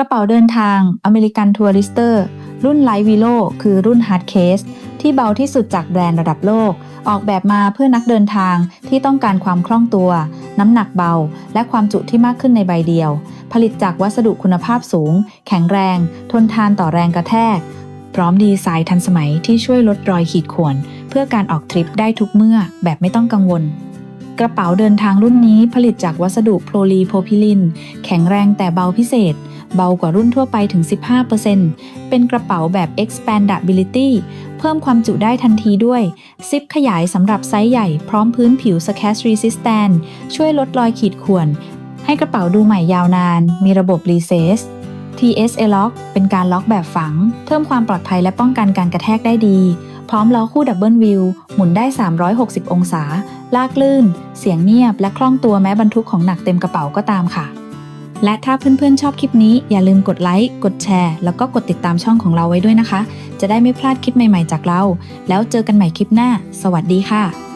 กระเป๋าเดินทางอเมริกันทัวริสเตอร์รุ่นไลท์วิโลคือรุ่นฮาร์ดเคสที่เบาที่สุดจากแบรนด์ระดับโลก ออกแบบมาเพื่อนักเดินทางที่ต้องการความคล่องตัว น้ำหนักเบา และความจุที่มากขึ้นในใบเดียว ผลิตจากวัสดุคุณภาพสูง แข็งแรง ทนทานต่อแรงกระแทก พร้อมดีไซน์ทันสมัยที่ช่วยลดรอยขีดข่วน เพื่อการออกทริปได้ทุกเมื่อแบบไม่ต้องกังวลกระเป๋าเดินทางรุ่นนี้ผลิตจากวัสดุโพลีโพพิลิน แข็งแรงแต่เบาพิเศษ เบากว่ารุ่นทั่วไปถึง 15%เป็นกระเป๋าแบบ expandability เพิ่มความจุได้ทันทีด้วย ซิปขยายสำหรับไซส์ใหญ่พร้อมพื้นผิว Scratch Resistant ช่วยลดรอยขีดข่วน ให้กระเป๋าดูใหม่ยาวนาน มีระบบ Recess TSA Lock เป็นการล็อกแบบฝัง เพิ่มความปลอดภัยและป้องกันการกระแทกได้ดี พร้อมล้อคู่ดับเบิลวิว หมุนได้ 360 องศา ลากลื่น เสียงเงียบและคล่องตัวแม้บรรทุกของหนักเต็มกระเป๋าก็ตามค่ะ และถ้าเพื่อนๆชอบคลิปนี้อย่าลืมกดไลค์ กดแชร์ แล้วก็กดติดตามช่องของเราไว้ด้วยนะคะ จะได้ไม่พลาดคลิปใหม่ๆจากเรา แล้วเจอกันใหม่คลิปหน้า สวัสดีค่ะ